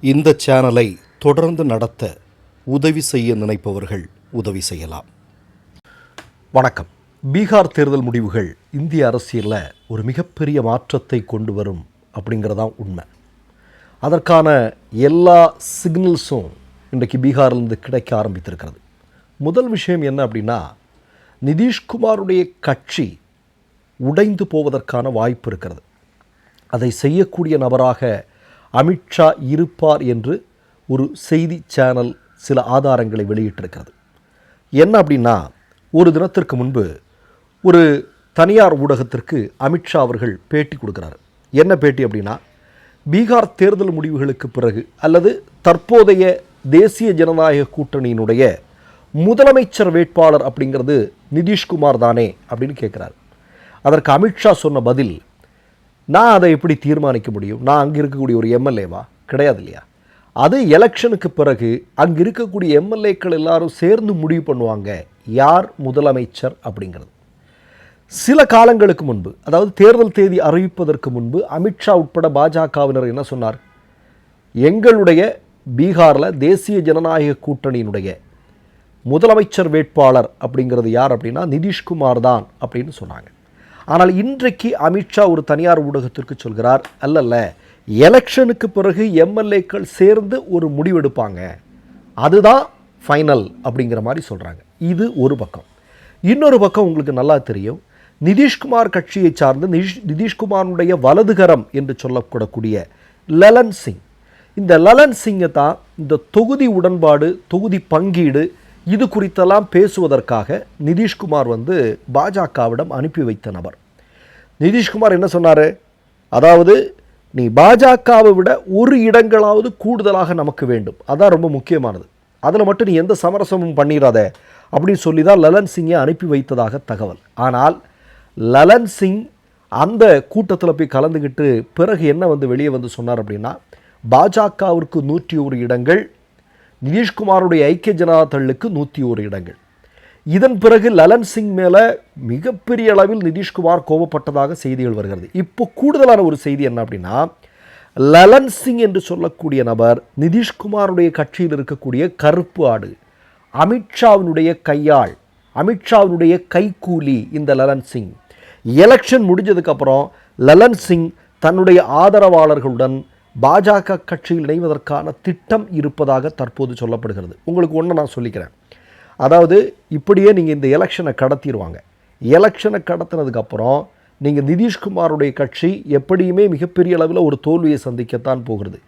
இந்த சேனலை தொடர்ந்து நடத்த உதவி செய்ய நினைப்பவர்கள் உதவி செய்யலாம். வணக்கம். பீகார் தேர்தல் முடிவுகள் இந்திய அரசியலில் ஒரு மிகப்பெரிய மாற்றத்தை கொண்டு வரும் அப்படிங்கிறதான் உண்மை. அதற்கான எல்லா சிக்னல்ஸும் இன்றைக்கு பீகார்லேருந்து கிடைக்க ஆரம்பித்திருக்கிறது. முதல் விஷயம் என்ன அப்படின்னா நிதிஷ்குமாருடைய கட்சி உடைந்து போவதற்கான வாய்ப்பு இருக்கிறது. அதை செய்யக்கூடிய நபராக அமித்ஷா இருப்பார் என்று ஒரு செய்தி சேனல் சில ஆதாரங்களை வெளியிட்டிருக்கிறது. என்ன அப்படின்னா ஒரு தினத்திற்கு முன்பு ஒரு தனியார் ஊடகத்திற்கு அமித்ஷா அவர்கள் பேட்டி கொடுக்குறாரு. என்ன பேட்டி அப்படின்னா பீகார் தேர்தல் முடிவுகளுக்கு பிறகு அல்லது தற்போதைய தேசிய ஜனநாயக கூட்டணியினுடைய முதலமைச்சர் வேட்பாளர் அப்படிங்கிறது நிதிஷ்குமார் தானே அப்படின்னு கேட்குறாரு. அதற்கு அமித்ஷா சொன்ன பதில் நான் அதை எப்படி தீர்மானிக்க முடியும்? நான் அங்கே இருக்கக்கூடிய ஒரு எம்எல்ஏவா? கிடையாது இல்லையா அது எலெக்ஷனுக்கு பிறகு அங்கே இருக்கக்கூடிய எம்எல்ஏக்கள் எல்லாரும் சேர்ந்து முடிவு பண்ணுவாங்க யார் முதலமைச்சர் அப்படிங்கிறது. சில காலங்களுக்கு முன்பு அதாவது தேர்தல் தேதி அறிவிப்பதற்கு முன்பு அமித்ஷா உட்பட பாஜகவினர் என்ன சொன்னார்? எங்களுடைய பீகாரில் தேசிய ஜனநாயக கூட்டணியினுடைய முதலமைச்சர் வேட்பாளர் அப்படிங்கிறது யார் அப்படின்னா நிதிஷ்குமார் தான் அப்படின்னு சொன்னாங்க. ஆனால் இன்றைக்கு அமித்ஷா ஒரு தனியார் ஊடகத்திற்கு சொல்கிறார் அல்லல்ல எலெக்ஷனுக்கு பிறகு எம்எல்ஏக்கள் சேர்ந்து ஒரு முடிவெடுப்பாங்க. அதுதான் ஃபைனல் அப்படிங்கிற மாதிரி சொல்கிறாங்க இது ஒரு பக்கம். இன்னொரு பக்கம் உங்களுக்கு நல்லா தெரியும் நிதிஷ்குமார் கட்சியை சார்ந்து நிதிஷ் நிதிஷ்குமாருடைய வலதுகரம் என்று சொல்லக்கூடக்கூடிய லலன் சிங். இந்த லலன் சிங்கை தான் இந்த தொகுதி உடன்பாடு தொகுதி பங்கீடு இது குறித்தெல்லாம் பேசுவதற்காக நிதிஷ்குமார் வந்து பாஜகவிடம் அனுப்பி வைத்த நபர். நிதிஷ்குமார் என்ன சொன்னார்? அதாவது நீ பாஜகவை விட ஒரு இடங்களாவது கூடுதலாக நமக்கு வேண்டும். அதான் ரொம்ப முக்கியமானது. அதில் மட்டும் நீ எந்த சமரசமும் பண்ணிடாத அப்படின்னு சொல்லி தான் லலன் சிங்கை அனுப்பி வைத்ததாக தகவல். ஆனால் லலன் சிங் அந்த கூட்டத்தில் போய் கலந்துக்கிட்டு பிறகு என்ன வந்து வெளியே வந்து சொன்னார் அப்படின்னா பாஜகவிற்கு நூற்றி ஒரு இடங்கள் நிதிஷ்குமாருடைய ஐக்கிய ஜனதா தள்ளுக்கு நூற்றி ஒரு இடங்கள். இதன் பிறகு லலன் சிங் மேலே மிகப்பெரிய அளவில் நிதிஷ்குமார் கோபப்பட்டதாக செய்திகள் வருகிறது. இப்போ கூடுதலான ஒரு செய்தி என்ன அப்படின்னா லலன் சிங் என்று சொல்லக்கூடிய நபர் நிதிஷ்குமாருடைய கட்சியில் இருக்கக்கூடிய கருப்பு ஆடு அமித்ஷாவினுடைய கையாள் அமித்ஷாவினுடைய கைக்கூலி இந்த லலன் சிங். எலெக்ஷன் முடிஞ்சதுக்கப்புறம் லலன் சிங் தன்னுடைய ஆதரவாளர்களுடன் பாஜக கட்சியில் இணைவதற்கான திட்டம் இருப்பதாக தற்போது சொல்லப்படுகிறது. உங்களுக்கு ஒன்று நான் சொல்லிக்கிறேன். அதாவது இப்படியே நீங்கள் இந்த எலெக்ஷனை கடத்திடுவாங்க எலெக்ஷனை கடத்தினதுக்கப்புறம் நீங்கள் நிதிஷ்குமாருடைய கட்சி எப்படியுமே மிகப்பெரிய அளவில் ஒரு தோல்வியை சந்திக்கத்தான் போகிறது.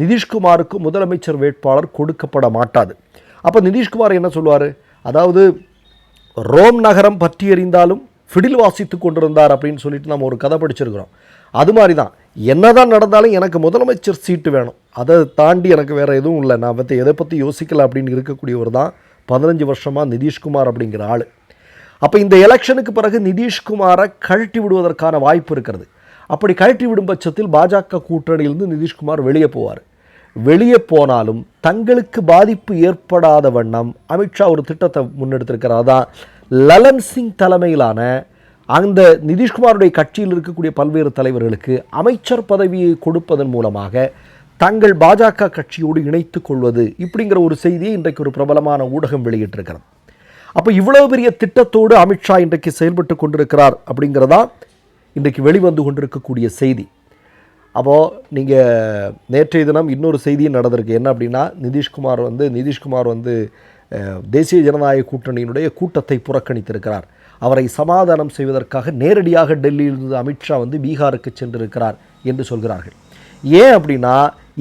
நிதிஷ்குமாருக்கு முதலமைச்சர் வேட்பாளர் கொடுக்கப்பட மாட்டாது. அப்போ நிதிஷ்குமார் என்ன சொல்லுவார்? அதாவது ரோம் நகரம் பற்றி எறிந்தாலும் ஃபிடில் வாசித்து கொண்டிருந்தார் அப்படின்னு சொல்லிட்டு நம்ம ஒரு கதை படிச்சிருக்கிறோம். அது மாதிரி தான் என்னதான் நடந்தாலும் எனக்கு முதலமைச்சர் சீட்டு வேணும். அதை தாண்டி எனக்கு வேறு எதுவும் இல்லை. நான் பற்றி எதை பற்றி யோசிக்கலை அப்படின்னு இருக்கக்கூடியவர் தான் பதினஞ்சு வருஷமாக நிதிஷ்குமார் அப்படிங்கிற ஆள். அப்போ இந்த எலெக்ஷனுக்கு பிறகு நிதிஷ்குமாரை கழட்டி விடுவதற்கான வாய்ப்பு இருக்கிறது. அப்படி கழட்டி விடும் பட்சத்தில் பாஜக கூட்டணியிலிருந்து நிதிஷ்குமார் வெளியே போவார். வெளியே போனாலும் தங்களுக்கு பாதிப்பு ஏற்படாத வண்ணம் அமித்ஷா ஒரு திட்டத்தை முன்னெடுத்திருக்கிறார். தான் லலன் சிங் தலைமையிலான அந்த நிதிஷ்குமாருடைய கட்சியில் இருக்கக்கூடிய பல்வேறு தலைவர்களுக்கு அமைச்சர் பதவியை கொடுப்பதன் மூலமாக தங்கள் பாஜக கட்சியோடு இணைத்து கொள்வது இப்படிங்கிற ஒரு செய்தியை இன்றைக்கு ஒரு பிரபலமான ஊடகம் வெளியிட்டிருக்கிறது. அப்போ இவ்வளோ பெரிய திட்டத்தோடு அமித்ஷா இன்றைக்கு செயல்பட்டு கொண்டிருக்கிறார் அப்படிங்கிறதா இன்றைக்கு வெளிவந்து கொண்டிருக்கக்கூடிய செய்தி. அப்போது நீங்கள் நேற்றைய தினம் இன்னொரு செய்தியும் நடந்திருக்கு. என்ன அப்படின்னா நிதிஷ்குமார் வந்து நிதிஷ்குமார் வந்து தேசிய ஜனநாயக கூட்டணியினுடைய கூட்டத்தை புறக்கணித்திருக்கிறார். அவரை சமாதானம் செய்வதற்காக நேரடியாக டெல்லியிலிருந்து அமித்ஷா வந்து பீகாருக்கு சென்றிருக்கிறார் என்று சொல்கிறார்கள். ஏன் அப்படின்னா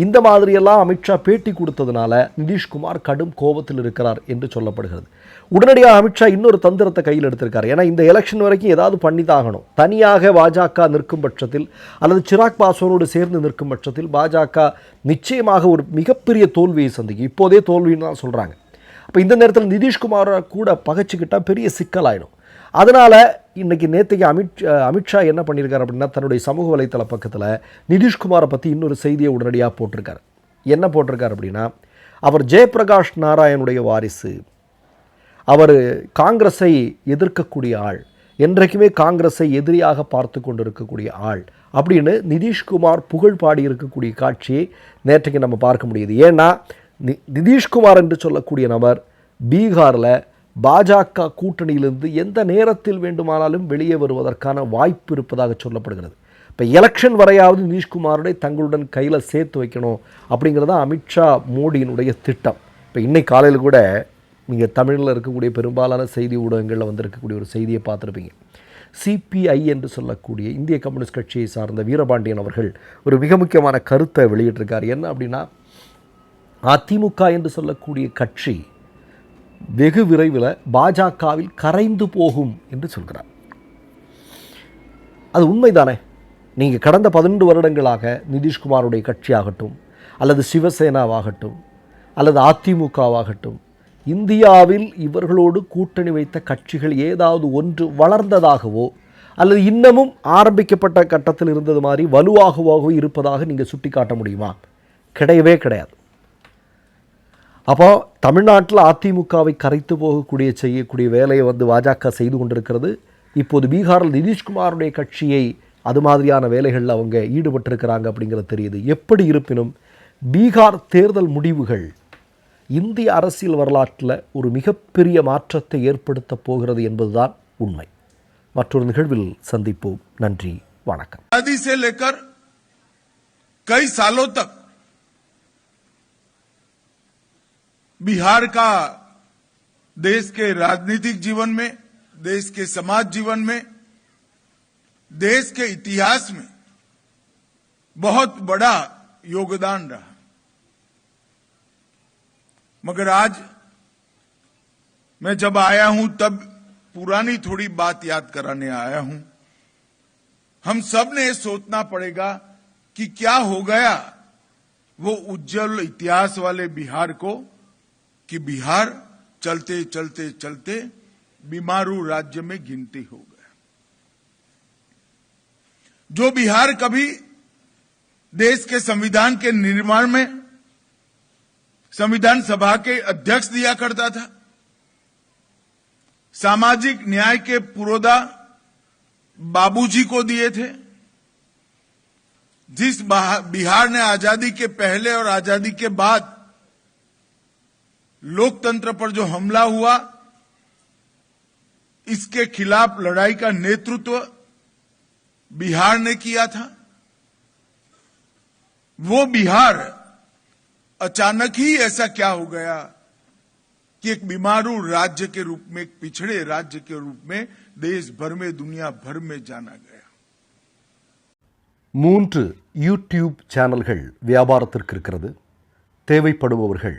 இந்த மாதிரியெல்லாம் அமித்ஷா பேட்டி கொடுத்ததுனால நிதிஷ்குமார் கடும் கோபத்தில் இருக்கிறார் என்று சொல்லப்படுகிறது. உடனடியாக அமித்ஷா இன்னொரு தந்திரத்தை கையில் எடுத்திருக்கார். ஏன்னா இந்த எலெக்ஷன் வரைக்கும் ஏதாவது பண்ணி தான் ஆகணும். தனியாக பாஜக நிற்கும் பட்சத்தில் அல்லது சிராக் பாஸ்வானோடு சேர்ந்து நிற்கும் பட்சத்தில் பாஜக நிச்சயமாக ஒரு மிகப்பெரிய தோல்வியை சந்திக்கும். இப்போதே தோல்வின்னு தான் சொல்கிறாங்க அப்போ இந்த நேரத்தில் நிதிஷ்குமாரை கூட பகைச்சிக்கிட்டால் பெரிய சிக்கலாயிடும். அதனால் இன்னைக்கு நேற்றுக்கு அமித் அமித்ஷா என்ன பண்ணியிருக்காரு அப்படின்னா தன்னுடைய சமூக வலைத்தள பக்கத்தில் நிதிஷ்குமாரை பற்றி இன்னொரு செய்தியை உடனடியாக போட்டிருக்காரு. என்ன போட்டிருக்காரு அப்படின்னா அவர் ஜெயபிரகாஷ் நாராயணுடைய வாரிசு அவர் காங்கிரஸை எதிர்க்கக்கூடிய ஆள் என்றைக்குமே காங்கிரஸை எதிரியாக பார்த்து கொண்டு இருக்கக்கூடிய ஆள் அப்படின்னு நிதிஷ்குமார் புகழ் பாடி இருக்கக்கூடிய காட்சியை நேற்றைக்கு நம்ம பார்க்க முடியுது. ஏன்னா நி நிதிஷ்குமார் என்று சொல்லக்கூடிய நபர் பீகாரில் பாஜக கூட்டணியிலிருந்து எந்த நேரத்தில் வேண்டுமானாலும் வெளியே வருவதற்கான வாய்ப்பு இருப்பதாக சொல்லப்படுகிறது. இப்போ எலெக்ஷன் வரையாவது நிதிஷ்குமாரோட தங்களுடன் கையில் சேர்த்து வைக்கணும் அப்படிங்கிறது தான் அமித்ஷா மோடியினுடைய திட்டம். இப்போ இன்னைக்கு காலையில் கூட நீங்கள் தமிழில் இருக்கக்கூடிய பெரும்பாலான செய்தி ஊடகங்களில் வந்திருக்கக்கூடிய ஒரு செய்தியை பார்த்துருப்பீங்க. சிபிஐ என்று சொல்லக்கூடிய இந்திய கம்யூனிஸ்ட் கட்சியை சார்ந்த வீரபாண்டியன் அவர்கள் ஒரு மிக முக்கியமான கருத்தை வெளியிட்டிருக்கார். என்ன அப்படின்னா அதிமுக என்று சொல்லக்கூடிய கட்சி வெகு விரைவில் பாஜகவில் கரைந்து போகும் என்று சொல்கிறார். அது உண்மைதானே? நீங்கள் கடந்த பதினெண்டு வருடங்களாக நிதிஷ்குமாருடைய கட்சியாகட்டும் அல்லது சிவசேனாவாகட்டும் அல்லது அதிமுகவாகட்டும் இந்தியாவில் இவர்களோடு கூட்டணி வைத்த கட்சிகள் ஏதாவது ஒன்று வளர்ந்ததாகவோ அல்லது இன்னமும் ஆரம்பிக்கப்பட்ட கட்டத்தில் இருந்தது மாதிரி வலுவாகவோ இருப்பதாக நீங்கள் சுட்டிக்காட்ட முடியுமா? கிடையவே கிடையாது. அப்போ தமிழ்நாட்டில் அதிமுகவை கரைத்து போகக்கூடிய செய்யக்கூடிய வேலையை வந்து பாஜக செய்து கொண்டிருக்கிறது. இப்போது பீகாரில் நிதிஷ்குமாருடைய கட்சியை அது மாதிரியான வேலைகளில் அவங்க ஈடுபட்டிருக்கிறாங்க அப்படிங்கிறது தெரியுது. எப்படி இருப்பினும் பீகார் தேர்தல் முடிவுகள் இந்திய அரசியல் வரலாற்றில் ஒரு மிகப்பெரிய மாற்றத்தை ஏற்படுத்த போகிறது என்பதுதான் உண்மை. மற்றொரு நிகழ்வில் சந்திப்போம். நன்றி. வணக்கம். கை சாலோ बिहार का देश के राजनीतिक जीवन में, देश के समाज जीवन में, देश के इतिहास में बहुत बड़ा योगदान रहा। मगर आज मैं जब आया हूँ, तब पुरानी थोड़ी बात याद कराने आया हूँ। हम सबने सोचना पड़ेगा कि क्या हो गया वो उज्जवल इतिहास वाले बिहार को कि बिहार चलते चलते चलते बीमारू राज्य में गिनती हो गया। जो बिहार कभी देश के संविधान के निर्माण में संविधान सभा के अध्यक्ष दिया करता था, सामाजिक न्याय के पुरोधा बाबूजी को दिए थे, जिस बिहार ने आज़ादी के पहले और आज़ादी के बाद लोकतंत्र पर जो हमला हुआ इसके खिलाफ लड़ाई का नेतृत्व बिहार ने किया था वो बिहार अचानक ही ऐसा क्या हो गया कि एक बीमारू राज्य के रूप में एक पिछड़े राज्य के रूप में देश भर में दुनिया भर में जाना गया மூன்று யூடியூப் சேனல்கள் வியாபாரத்திற்கு இருக்கிறது தேவைப்படுபவர்கள்